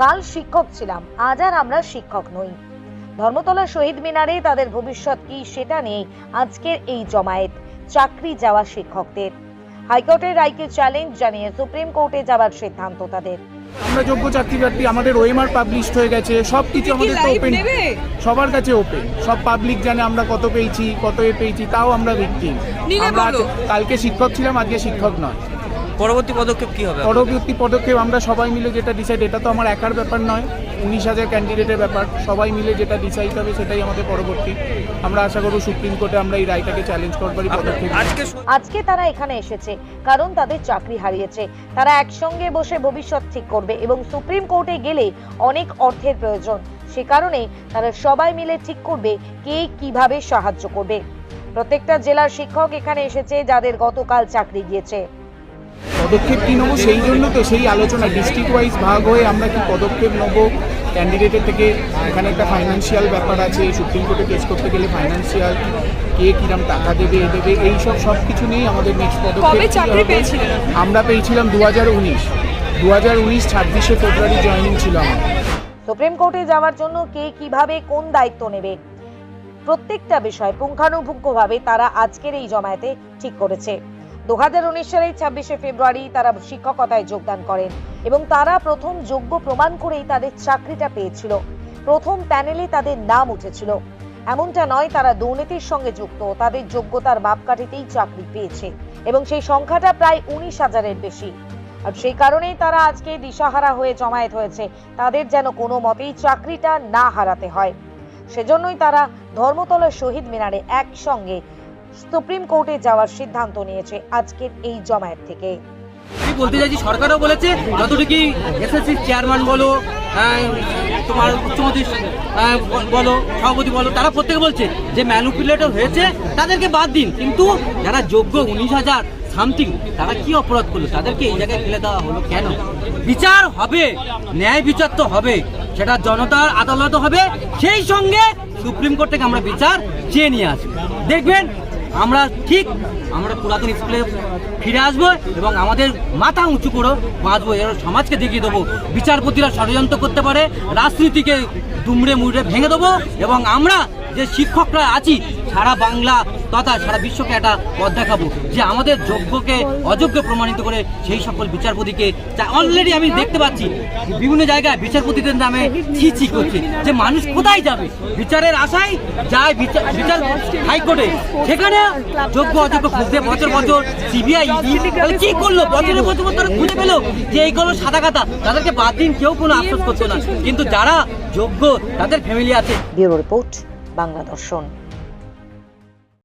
কাল শিক্ষক ছিলাম আজ আর আমরা শিক্ষক নই। ধর্মতলা শহীদ মিনারে তাদের ভবিষ্যৎ কি সেটা নেই আজকের এই জমায়েত চাকরি যাওয়া শিক্ষকদের। হাইকোর্টের রায়কে চ্যালেঞ্জ জানিয়ে সুপ্রিম কোর্টে যাওয়ার সিদ্ধান্ত তাদের। আমরা যোগ্য চাকরি প্রার্থী আমাদের ওএমআর পাবলিশড হয়ে গেছে সব কিছু আমাদের তো ওপেন সবার কাছে ওপেন সব পাবলিক জানে আমরা কত পেয়েছি কত এ পেয়েছি তাও আমরা ভিক্টিম আমরা কালকে শিক্ষক ছিলাম আজকে শিক্ষক নয়। পরবর্তী পদক্ষেপ কি হবে পরবর্তী পদক্ষেপ আমরা সবাই মিলে যেটা ডিসাইড এটা তো আমার একার ব্যাপার নয় উনিশ হাজার ক্যান্ডিডেটের ব্যাপার। সবাই মিলে যেটা ডিসাইড হবে সেটাই আমাদের পরবর্তী। আমরা আশা করব সুপ্রিম কোর্টে আমরা এই রায়টাকে চ্যালেঞ্জ করবারই পদক্ষেপ আজকে আজকে তারা এখানে এসেছে কারণ তাদের চাকরি হারিয়েছে। তারা একসঙ্গে বসে ভবিষ্যৎ ঠিক করবে এবং সুপ্রিম কোর্টে গেলে অনেক অর্থের প্রয়োজন। সে কারণে তারা সবাই মিলে ঠিক করবে কে কীভাবে সাহায্য করবে। প্রত্যেকটা জেলার শিক্ষক এখানে এসেছে যাদের গতকাল চাকরি গিয়েছে। পদক্ষেপ কি নেব? সেই জন্য তো সেই আলোচনা ডিস্ট্রিক্ট ওয়াইজ ভাগ হয়ে আমরা কি পদক্ষেপ নেব? ক্যান্ডিডেটের থেকে এখানে একটা ফাইন্যান্সিয়াল ব্যাপার আছে সুপ্রিম কোর্টে কেস করতে গেলে ফাইন্যান্সিয়াল কে কিরম টাকা দেবে এ দেবে এইসব সব কিছু নিয়েই আমাদের নেক্সট পদক্ষেপ? আমরা পেয়েছিলাম দু হাজার উনিশ। দু হাজার উনিশ ছাব্বিশে ফেব্রুয়ারি জয়েনিং ছিল আমার। সুপ্রিম কোর্টে যাওয়ার জন্য কে কীভাবে কোন দায়িত্ব নেবে? প্রত্যেকটা বিষয় পুঙ্খানুপুঙ্খভাবে তারা আজকের এই জমায়েতে ঠিক করেছে। দু সালের ছাব্বিশে ফেব্রুয়ারি তারা শিক্ষকতায় যোগদান করেন এবং তারা প্রথম যোগ্য প্রমাণ করেই তাদের চাকরিটা পেয়েছিল। প্রথম প্যানেলে তাদের নাম উঠেছিল। এমনটা নয়, তারা দুর্নীতির সঙ্গে যুক্ত, তাদের যোগ্যতার মাপকাঠিতেই চাকরি পেয়েছে এবং সেই সংখ্যাটা প্রায় উনিশ হাজারের বেশি। আর সেই কারণেই তারা আজকে দিশাহারা হয়ে জমায়েত হয়েছে। তাদের যেন কোনো মতেই চাকরিটা না হারাতে হয়। সেজন্যই তারা ধর্মতলা শহীদ মিনারে একসঙ্গে সুপ্রিম কোর্টে যাওয়ার সিদ্ধান্ত নিয়েছে আজকের এই জমায়েত থেকে। বলতে চাইছি, সরকারও বলেছে, যতটুকু এসএসসি চেয়ারম্যান বলো তোমার উচ্চমন্ত্রী বলো, সভাপতি বলো, তারা প্রত্যেকে বলছে যে ম্যানুপুলেটর হয়েছে, তাদেরকে বাদ দিন। কিন্তু যারা যোগ্য উনিশ হাজার সামথিং তারা কি অপরাধ করল? তাদেরকে এই জায়গায় ফেলে দেওয়া হলো কেন? বিচার হবে, ন্যায় বিচার তো হবে, সেটা জনতার আদালত হবে, সেই সঙ্গে সুপ্রিম কোর্ট থেকে আমরা বিচার চেয়ে নিয়ে আসব। দেখবেন আমরা ঠিক আমরা পুরাতন স্কুলে ফিরে আসব এবং আমাদের মাথা উঁচু করে বাঁচবো এর সমাজকে দেখিয়ে দেবো। বিচারপতিরা ষড়যন্ত্র করতে পারে, রাজনীতিকে দুমড়ে মুড়ে ভেঙে দেবো এবং আমরা যে শিক্ষকরা আছি, সারা বাংলা তথা সারা বিশ্বকে একটা পথ দেখাবো যে আমাদের যোগ্যকে অযোগ্য প্রমাণিত করে সেই সকল বিচারপতিকে অলরেডি আমি দেখতে পাচ্ছি। বিভিন্ন জায়গায় বিচারপতিদের নামে ছি ছি করছে যে মানুষ কোথায় যাবে? বিচারের আশায় যায় বিচার হাইকোর্টে। সেখানে যোগ্য অযোগ্য খুঁজতে বছর বছর সিবিআই কি করল? বছরের বছর বছর খুঁজে পেল যে এইগুলো সাদা কাটা তাদেরকে বাদ দিন, কেউ কোনো আফসোস করতো না। কিন্তু যারা যোগ্য, তাদের ফ্যামিলি আছে। ব্যুরো রিপোর্ট, বাংলা দর্শন।